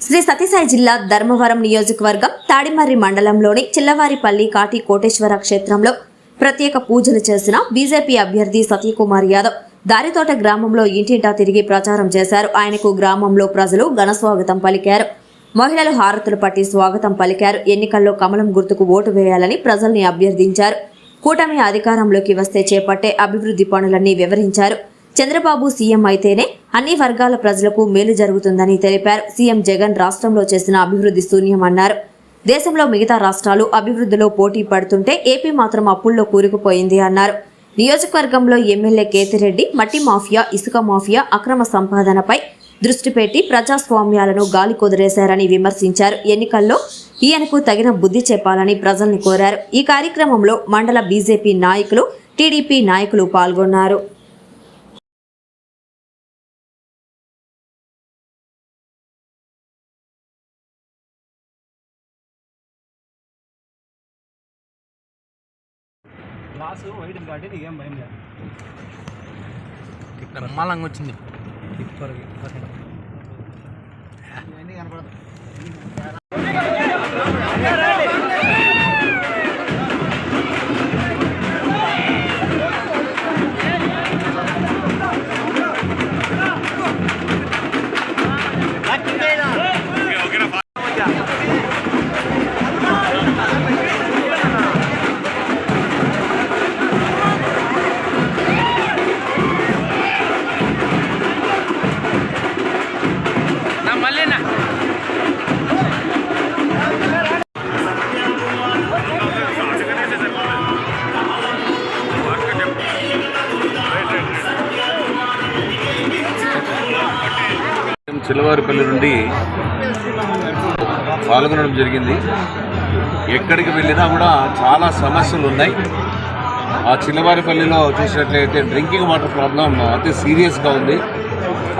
శ్రీ సత్యసాయి జిల్లా ధర్మవరం నియోజకవర్గం తాడిమర్రి మండలంలోని చిల్లవారిపల్లి కాటి కోటేశ్వర క్షేత్రంలో ప్రత్యేక పూజలు చేసిన బీజేపీ అభ్యర్థి సత్యకుమార్ యాదవ్ దారితోట గ్రామంలో ఇంటింటా తిరిగి ప్రచారం చేశారు. ఆయనకు గ్రామంలో ప్రజలు ఘన స్వాగతం పలికారు. మహిళలు హారతులు పట్టి స్వాగతం పలికారు. ఎన్నికల్లో కమలం గుర్తుకు ఓటు వేయాలని ప్రజల్ని అభ్యర్థించారు. కూటమి అధికారంలోకి వస్తే చేపట్టే అభివృద్ధి పనులన్నీ వివరించారు. చంద్రబాబు సీఎం అయితేనే అన్ని వర్గాల ప్రజలకు మేలు జరుగుతుందని తెలిపారు. సీఎం జగన్ రాష్ట్రంలో చేసిన అభివృద్ధి శూన్యమన్నారు. దేశంలో మిగతా రాష్ట్రాలు అభివృద్ధిలో పోటీ పడుతుంటే ఏపీ మాత్రం అప్పుల్లో కూరుకుపోయింది అన్నారు. నియోజకవర్గంలో ఎమ్మెల్యే కేతిరెడ్డి మట్టి మాఫియా ఇసుక మాఫియా అక్రమ సంపాదనపై దృష్టి పెట్టి ప్రజాస్వామ్యాలను గాలి కుదిరేశారని విమర్శించారు. ఎన్నికల్లో ఈయనకు తగిన బుద్ధి చెప్పాలని ప్రజల్ని కోరారు. ఈ కార్యక్రమంలో మండల బీజేపీ నాయకులు టీడీపీ నాయకులు పాల్గొన్నారు. వైట్ కాబట్టి నీకేం భయం లేదు. బ్రహ్మాండంగా వచ్చింది. ఇవన్నీ కనపడదు. చిల్లవారిపల్లి నుండి పాల్గొనడం జరిగింది. ఎక్కడికి వెళ్ళినా కూడా చాలా సమస్యలు ఉన్నాయి. ఆ చిల్లవారిపల్లిలో చూసినట్లయితే డ్రింకింగ్ వాటర్ ప్రాబ్లం అతి సీరియస్గా ఉంది.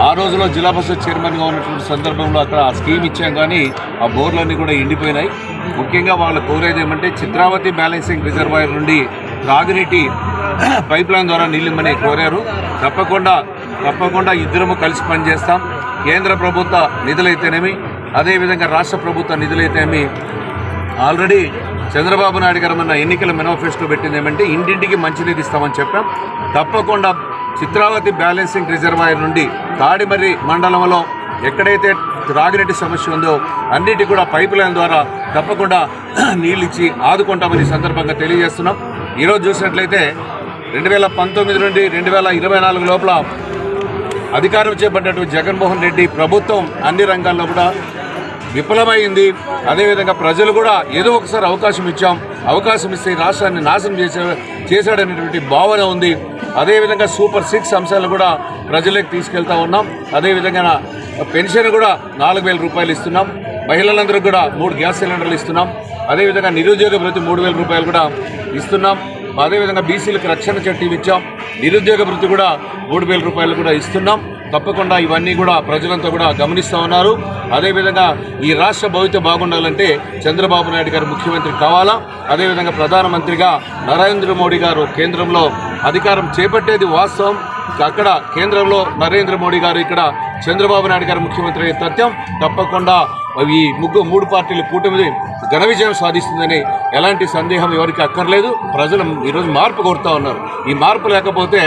ఆ రోజులో జిల్లా పరిషత్ చైర్మన్గా ఉన్నటువంటి సందర్భంలో అక్కడ ఆ స్కీమ్ ఇచ్చాం కానీ ఆ బోర్లన్నీ కూడా ఎండిపోయినాయి. ముఖ్యంగా వాళ్ళు కోరేది ఏమంటే చిత్రావతి బ్యాలెన్సింగ్ రిజర్వాయర్ నుండి త్రాగునీటి పైప్ లైన్ ద్వారా నీళ్ళిమ్మని కోరారు. తప్పకుండా తప్పకుండా ఇద్దరము కలిసి పనిచేస్తాం. కేంద్ర ప్రభుత్వ నిధులైతేనేమి అదేవిధంగా రాష్ట్ర ప్రభుత్వ నిధులైతేనేమి ఆల్రెడీ చంద్రబాబు నాయుడు గారు మన ఎన్నికల మెనోఫెస్టో పెట్టింది ఏమంటే ఇంటింటికి మంచినీరు ఇస్తామని చెప్పాం. తప్పకుండా చిత్రావతి బ్యాలెన్సింగ్ రిజర్వాయర్ నుండి తాడిమర్రి మండలంలో ఎక్కడైతే త్రాగినీటి సమస్య ఉందో అన్నిటి కూడా పైప్ లైన్ ద్వారా తప్పకుండా నీళ్ళు ఇచ్చి ఆదుకుంటామని సందర్భంగా తెలియజేస్తున్నాం. ఈరోజు చూసినట్లయితే రెండు వేల పంతొమ్మిది నుండి రెండు వేల ఇరవై నాలుగు లోపల అధికారం చేపట్టినటువంటి జగన్మోహన్ రెడ్డి ప్రభుత్వం అన్ని రంగాల్లో కూడా విఫలమైంది. అదేవిధంగా ప్రజలు కూడా ఏదో ఒకసారి అవకాశం ఇచ్చాం. అవకాశం ఇస్తే రాష్ట్రాన్ని నాశనం చేసే చేశాడనేటువంటి భావన ఉంది. అదేవిధంగా సూపర్ సిక్స్ అంశాలను కూడా ప్రజలకు తీసుకెళ్తా ఉన్నాం. అదేవిధంగా పెన్షన్ కూడా నాలుగు వేల రూపాయలు ఇస్తున్నాం. మహిళలందరికీ కూడా మూడు గ్యాస్ సిలిండర్లు ఇస్తున్నాం. అదేవిధంగా నిరుద్యోగ ప్రతి మూడు వేల రూపాయలు కూడా ఇస్తున్నాం. అదేవిధంగా బీసీలకు రక్షణ చట్టం ఇచ్చాం. నిరుద్యోగ వృత్తి కూడా మూడు వేల రూపాయలు కూడా ఇస్తున్నాం. తప్పకుండా ఇవన్నీ కూడా ప్రజలంతా కూడా గమనిస్తూ ఉన్నారు. అదేవిధంగా ఈ రాష్ట్ర భవిత బాగుండాలంటే చంద్రబాబు నాయుడు గారు ముఖ్యమంత్రి కావాలా? అదేవిధంగా ప్రధానమంత్రిగా నరేంద్ర మోడీ గారు కేంద్రంలో అధికారం చేపట్టేది వాస్తవం. అక్కడ కేంద్రంలో నరేంద్ర మోడీ గారు ఇక్కడ చంద్రబాబు నాయుడు గారు ముఖ్యమంత్రి అయ్యే తథ్యం తప్పకుండా ఈ ముగ్గు మూడు పార్టీలు కూటమి ఘన విజయం సాధిస్తుందని ఎలాంటి సందేహం ఎవరికి అక్కర్లేదు. ప్రజలు ఈరోజు మార్పు కోరుతా ఉన్నారు. ఈ మార్పు లేకపోతే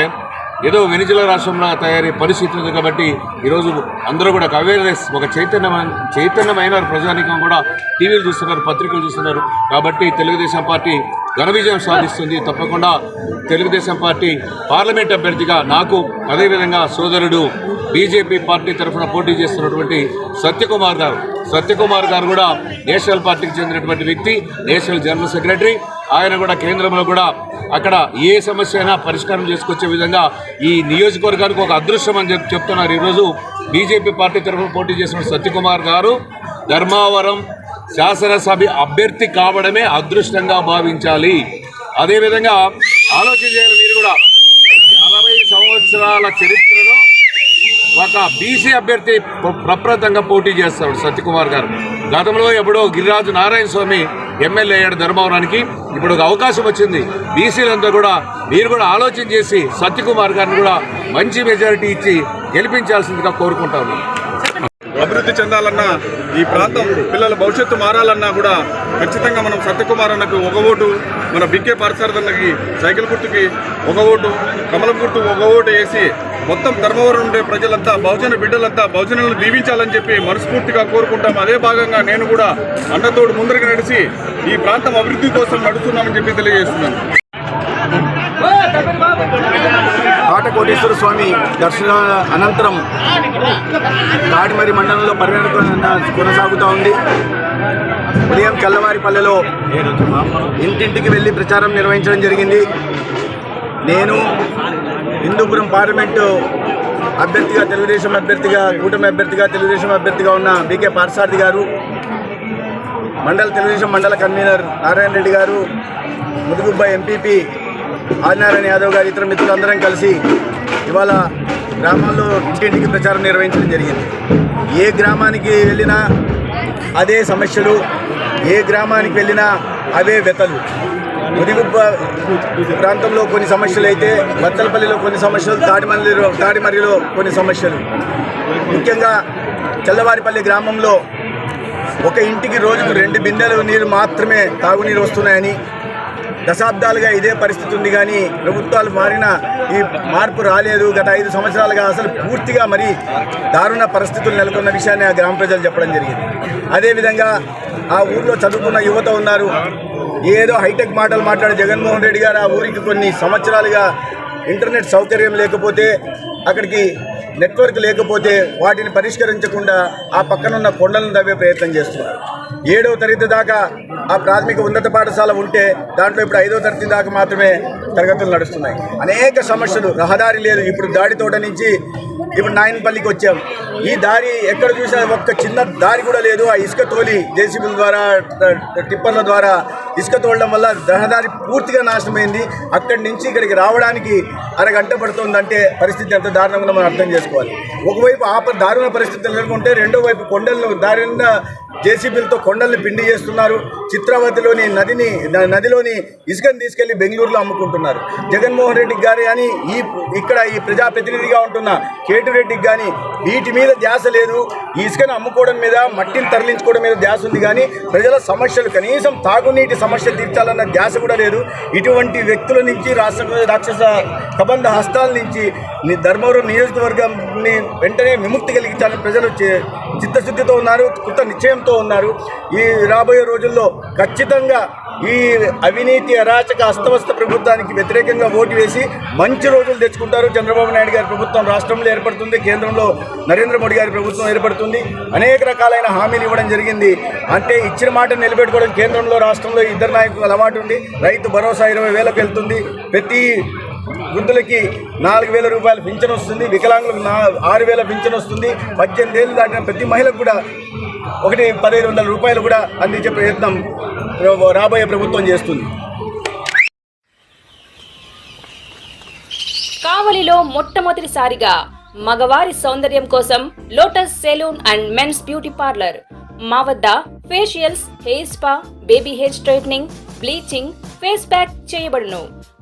ఏదో వెనిజులా రాష్ట్రంలో తయారీ పరిస్థితి ఉంది కాబట్టి ఈరోజు అందరూ కూడా అవేర్నెస్ ఒక చైతన్యమైన చైతన్యమైన ప్రజానికం కూడా. టీవీలు చూస్తున్నారు పత్రికలు చూస్తున్నారు. కాబట్టి తెలుగుదేశం పార్టీ ఘన విజయం సాధిస్తుంది. తప్పకుండా తెలుగుదేశం పార్టీ పార్లమెంట్ అభ్యర్థిగా నాకు అదేవిధంగా సోదరుడు బీజేపీ పార్టీ తరఫున పోటీ చేస్తున్నటువంటి సత్యకుమార్ గారు. సత్యకుమార్ గారు కూడా నేషనల్ పార్టీకి చెందినటువంటి వ్యక్తి నేషనల్ జనరల్ సెక్రటరీ. ఆయన కూడా కేంద్రంలో కూడా అక్కడ ఏ సమస్య అయినా పరిష్కారం చేసుకొచ్చే విధంగా ఈ నియోజకవర్గానికి ఒక అదృశ్యం అని చెప్తున్నారు. ఈరోజు బీజేపీ పార్టీ తరఫున పోటీ చేసిన సత్యకుమార్ గారు ధర్మావరం శాసనసభ అభ్యర్థి కావడమే అదృష్టంగా భావించాలి. అదేవిధంగా ఆలోచన చేయాలి మీరు కూడా. అరవై సంవత్సరాల చరిత్రలో ఒక బీసీ అభ్యర్థి ప్ర- పోటీ చేస్తాడు సత్యకుమార్ గారు. గతంలో ఎప్పుడో గిరిరాజు నారాయణ స్వామి ఎమ్మెల్యే అయ్యాడు ధర్మవరానికి. ఇప్పుడు ఒక అవకాశం వచ్చింది. బీసీలంతా కూడా మీరు కూడా ఆలోచన చేసి సత్యకుమార్ గారిని కూడా మంచి మెజారిటీ ఇచ్చి గెలిపించాల్సిందిగా కోరుకుంటాను. అభివృద్ధి చెందాలన్నా ఈ ప్రాంతం పిల్లల భవిష్యత్తు మారాలన్నా కూడా ఖచ్చితంగా మనం సత్యకుమార్ అన్నకు ఒక ఓటు మన బికే పార్సారథన్నకి సైకిల్ గుర్తుకి ఒక ఓటు కమలం గుర్తు ఒక ఓటు వేసి మొత్తం ధర్మవరం ఉండే ప్రజలంతా బహుజన బిడ్డలంతా బహుజనులను దీవించాలని చెప్పి మనస్ఫూర్తిగా కోరుకుంటాం. అదే భాగంగా నేను కూడా అన్నతోడు ముందరికి నడిచి ఈ ప్రాంతం అభివృద్ధి కోసం నడుస్తున్నామని చెప్పి తెలియజేస్తున్నాను. కోటేశ్వర స్వామి దర్శన అనంతరం కాటిమరి మండలంలో పర్యటన కొనసాగుతూ ఉంది. ఉదయం చల్లవారిపల్లెలో ఇంటింటికి వెళ్ళి ప్రచారం నిర్వహించడం జరిగింది. నేను హిందూపురం పార్లమెంటు అభ్యర్థిగా తెలుగుదేశం అభ్యర్థిగా కూటమి అభ్యర్థిగా తెలుగుదేశం అభ్యర్థిగా ఉన్న బీకే పార్సారథి గారు మండల తెలుగుదేశం మండల కన్వీనర్ నారాయణ రెడ్డి గారు ముదుగుబ్బ ఎంపీపీ ఆదినారాయణ యాదవ్ గారు ఇతర మిత్రులందరం కలిసి ఇవాళ గ్రామాల్లో ఇంటింటికి ప్రచారం నిర్వహించడం జరిగింది. ఏ గ్రామానికి వెళ్ళినా అదే సమస్యలు ఏ గ్రామానికి వెళ్ళినా అవే వెతలు. ముదిగుబ్బ ప్రాంతంలో కొన్ని సమస్యలు అయితే బత్తలపల్లిలో కొన్ని సమస్యలు తాడిమల్లిలో తాడిమర్రిలో కొన్ని సమస్యలు. ముఖ్యంగా చల్లవారిపల్లి గ్రామంలో ఒక ఇంటికి రోజుకు రెండు బిందెలు నీరు మాత్రమే తాగునీరు వస్తున్నాయని దశాబ్దాలుగా ఇదే పరిస్థితి ఉంది కానీ ప్రభుత్వాలు మారిన ఈ మార్పు రాలేదు. గత ఐదు సంవత్సరాలుగా అసలు పూర్తిగా మరి దారుణ పరిస్థితులు నెలకొన్న విషయాన్ని ఆ గ్రామ ప్రజలు చెప్పడం జరిగింది. అదేవిధంగా ఆ ఊర్లో చదువుకున్న యువత ఉన్నారు. ఏదో హైటెక్ మాటలు మాట్లాడే జగన్మోహన్ రెడ్డి గారు ఆ ఊరికి కొన్ని సంవత్సరాలుగా ఇంటర్నెట్ సౌకర్యం లేకపోతే అక్కడికి నెట్వర్క్ లేకపోతే వాటిని పరిష్కరించకుండా ఆ పక్కనున్న కొండలను తవ్వే ప్రయత్నం చేస్తున్నారు. ఏడవ తరగతి దాకా ఆ ప్రాథమిక ఉన్నత పాఠశాల ఉంటే దాంట్లో ఇప్పుడు ఐదో తరగతి దాకా మాత్రమే తరగతులు నడుస్తున్నాయి. అనేక సమస్యలు రహదారి లేదు. ఇప్పుడు దాడితోట నుంచి ఇప్పుడు నాయనపల్లికి వచ్చాం. ఈ దారి ఎక్కడ చూసినా ఒక్క చిన్న దారి కూడా లేదు. ఆ ఇసుక తోలి జేసీబీల ద్వారా టిప్పర్ల ద్వారా ఇసుక తోలడం వల్ల రహదారి పూర్తిగా నాశనమైంది. అక్కడి నుంచి ఇక్కడికి రావడానికి అరగంట పడుతుందంటే పరిస్థితి ఎంత దారుణంగా మనం అర్థం చేసుకోవాలి. ఒకవైపు ఆ దారుణ పరిస్థితులు నెలకొంటే రెండో వైపు కొండలను దారి జేసీబీలతో కొండల్ని పిండి చేస్తున్నారు. చిత్రావతిలోని నదిని నదిలోని ఇసుకని తీసుకెళ్ళి బెంగళూరులో అమ్ముకుంటున్నారు. జగన్మోహన్ రెడ్డికి కానీ ఈ ఇక్కడ ఈ ప్రజాప్రతినిధిగా ఉంటున్న కేటురెడ్డికి కానీ వీటి మీద ధ్యాస లేదు. ఈ ఇసుకను అమ్ముకోవడం మీద మట్టిని తరలించుకోవడం మీద ధ్యాస ఉంది కానీ ప్రజల సమస్యలు కనీసం తాగునీటి సమస్య తీర్చాలన్న ధ్యాస కూడా లేదు. ఇటువంటి వ్యక్తుల నుంచి రాష్ట్ర రాక్షస కబంధ హస్తాల నుంచి ధర్మవరం నియోజకవర్గాన్ని వెంటనే విముక్తి కలిగించాలని ప్రజలు చే- చిత్తశుద్ధితో ఉన్నారు కృత నిశ్చయంతో ఉన్నారు. ఈ రాబోయే రోజుల్లో ఖచ్చితంగా ఈ అవినీతి అరాచక అస్తవస్త ప్రభుత్వానికి వ్యతిరేకంగా ఓటు వేసి మంచి రోజులు తెచ్చుకుంటారు. చంద్రబాబు నాయుడు గారి ప్రభుత్వం రాష్ట్రంలో ఏర్పడుతుంది కేంద్రంలో నరేంద్ర మోడీ గారి ప్రభుత్వం ఏర్పడుతుంది. అనేక రకాలైన హామీలు ఇవ్వడం జరిగింది. అంటే ఇచ్చిన మాట నిలబెట్టుకోవడం కేంద్రంలో రాష్ట్రంలో ఇద్దరు నాయకులు అలవాటు ఉంది రైతు భరోసా ఇరవై వేలకు వెళ్తుంది. ప్రతి వృద్ధులకి నాలుగు వేల రూపాయలు పింఛన్ వస్తుంది వికలాంగులకు నా ఆరు వేల పింఛన్ వస్తుంది పద్దెనిమిది ఏళ్ళు దాటిన ప్రతి మహిళకు కూడా ఒకటి పదిహేను వందల రూపాయలు కూడా అందించే ప్రయత్నం రాబోయే ప్రభుత్వం చేస్తుంది. కావలిలో మొట్టమొదటిసారిగా మగవారి సౌందర్యం కోసం lotus salon and men's beauty parlour మా వద్ద facials hair spa baby hair straightening bleaching face pack చేయబడును.